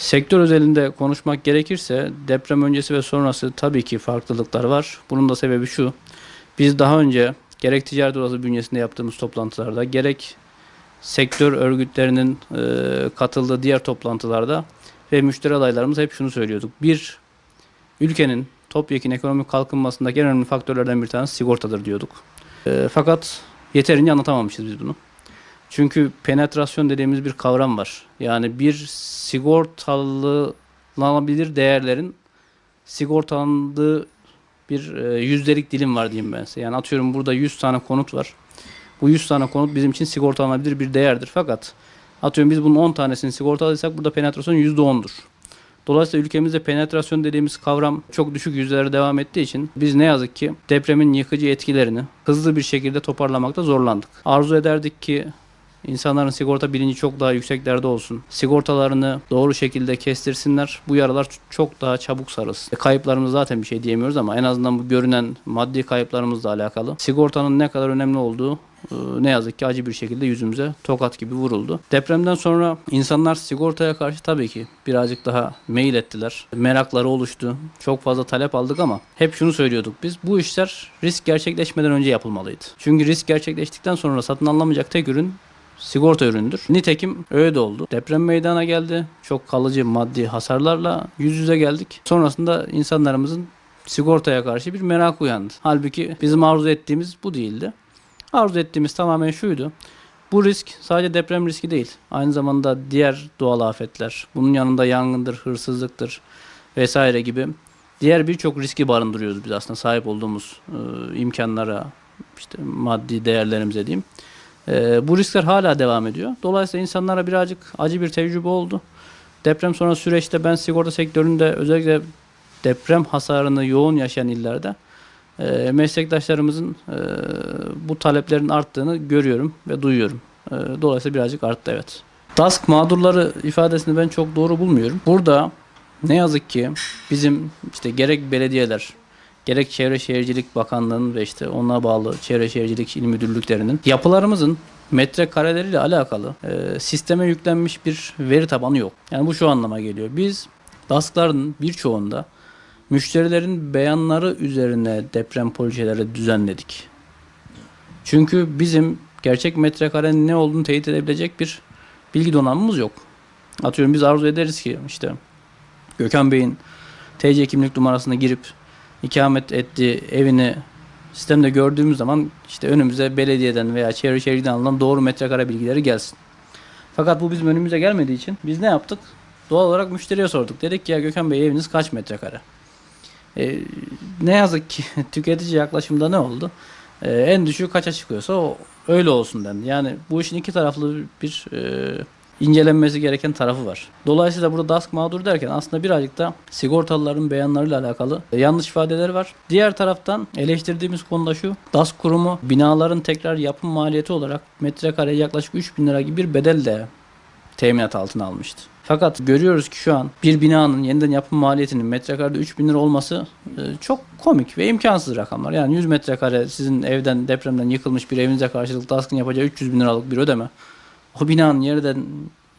Sektör özelinde konuşmak gerekirse deprem öncesi ve sonrası tabii ki farklılıklar var. Bunun da sebebi şu. Biz daha önce gerek ticaret odası bünyesinde yaptığımız toplantılarda gerek sektör örgütlerinin e, katıldığı diğer toplantılarda ve müşteri adaylarımız hep şunu söylüyorduk. Bir, ülkenin topyekun ekonomik kalkınmasındaki en önemli faktörlerden bir tanesi sigortadır diyorduk. E, fakat yeterince anlatamamışız biz bunu. Çünkü penetrasyon dediğimiz bir kavram var. Yani bir sigortalanabilir değerlerin sigortalandığı bir e, yüzdelik dilim var diyeyim ben size. Yani atıyorum burada 100 tane konut var. Bu 100 tane konut bizim için sigortalanabilir bir değerdir. Fakat atıyorum biz bunun 10 tanesini sigortaladıysak burada penetrasyon %10'dur. Dolayısıyla ülkemizde penetrasyon dediğimiz kavram çok düşük yüzdelere devam ettiği için biz ne yazık ki depremin yıkıcı etkilerini hızlı bir şekilde toparlamakta zorlandık. Arzu ederdik ki İnsanların sigorta bilinci çok daha yükseklerde olsun. Sigortalarını doğru şekilde kestirsinler. Bu yaralar çok daha çabuk sarılsın. E, Kayıplarımız zaten bir şey diyemiyoruz ama en azından bu görünen maddi kayıplarımızla alakalı. Sigortanın ne kadar önemli olduğu e, ne yazık ki acı bir şekilde yüzümüze tokat gibi vuruldu. Depremden sonra insanlar sigortaya karşı tabii ki birazcık daha mail ettiler. Merakları oluştu. Çok fazla talep aldık ama hep şunu söylüyorduk biz. Bu işler risk gerçekleşmeden önce yapılmalıydı. Çünkü risk gerçekleştikten sonra satın alınamayacak tek ürün sigorta üründür. Nitekim öyle de oldu. Deprem meydana geldi. Çok kalıcı maddi hasarlarla yüz yüze geldik. Sonrasında insanlarımızın sigortaya karşı bir merak uyandı. Halbuki bizim arzu ettiğimiz bu değildi. Arzu ettiğimiz tamamen şuydu. Bu risk sadece deprem riski değil. Aynı zamanda diğer doğal afetler, bunun yanında yangındır, hırsızlıktır vesaire gibi diğer birçok riski barındırıyoruz biz aslında sahip olduğumuz e, imkanlara, işte maddi değerlerimize diyeyim. Ee, bu riskler hala devam ediyor. Dolayısıyla insanlara birazcık acı bir tecrübe oldu. Deprem sonrası süreçte ben sigorta sektöründe özellikle deprem hasarını yoğun yaşayan illerde e, meslektaşlarımızın e, bu taleplerin arttığını görüyorum ve duyuyorum. E, dolayısıyla birazcık arttı evet. DASK mağdurları ifadesini ben çok doğru bulmuyorum. Burada ne yazık ki bizim işte gerek belediyeler, gerek Çevre Şehircilik Bakanlığı'nın ve işte ona bağlı Çevre Şehircilik İl Müdürlüklerinin yapılarımızın metrekareleriyle alakalı e, sisteme yüklenmiş bir veri tabanı yok. Yani bu şu anlama geliyor. Biz DASK'ların birçoğunda müşterilerin beyanları üzerine deprem projeleri düzenledik. Çünkü bizim gerçek metrekarenin ne olduğunu teyit edebilecek bir bilgi donanımımız yok. Atıyorum biz arzu ederiz ki işte Gökhan Bey'in TC kimlik numarasına girip ikamet ettiği evini sistemde gördüğümüz zaman işte önümüze belediyeden veya çevre şehirden alınan doğru metrekare bilgileri gelsin. Fakat bu bizim önümüze gelmediği için biz ne yaptık? Doğal olarak müşteriye sorduk. Dedik ki ya Gökhan Bey eviniz kaç metrekare? E, ne yazık ki tüketici yaklaşımda ne oldu? E, en düşüğü kaça çıkıyorsa o öyle olsun dendi. Yani bu işin iki taraflı bir e, incelenmesi gereken tarafı var. Dolayısıyla burada DASK mağdur derken aslında birazcık da sigortalıların beyanlarıyla alakalı yanlış ifadeler var. Diğer taraftan eleştirdiğimiz konu da şu. DASK kurumu binaların tekrar yapım maliyeti olarak metrekare yaklaşık 3000 lira gibi bir bedel de teminat altına almıştı. Fakat görüyoruz ki şu an bir binanın yeniden yapım maliyetinin metrekarede 3000 lira olması e, çok komik ve imkansız rakamlar. Yani 100 metrekare sizin evden depremden yıkılmış bir evinize karşılık DASK'ın yapacağı 300 bin liralık bir ödeme o binanın yerden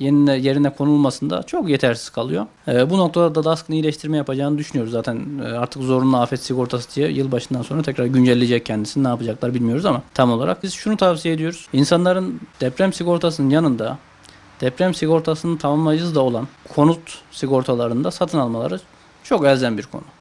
yerine, yerine konulmasında çok yetersiz kalıyor. Ee, bu noktada da DASK'ın iyileştirme yapacağını düşünüyoruz. Zaten e, artık zorunlu afet sigortası diye yılbaşından sonra tekrar güncelleyecek kendisini. Ne yapacaklar bilmiyoruz ama tam olarak biz şunu tavsiye ediyoruz. İnsanların deprem sigortasının yanında deprem sigortasının tamamlayıcısı da olan konut sigortalarında satın almaları çok elzem bir konu.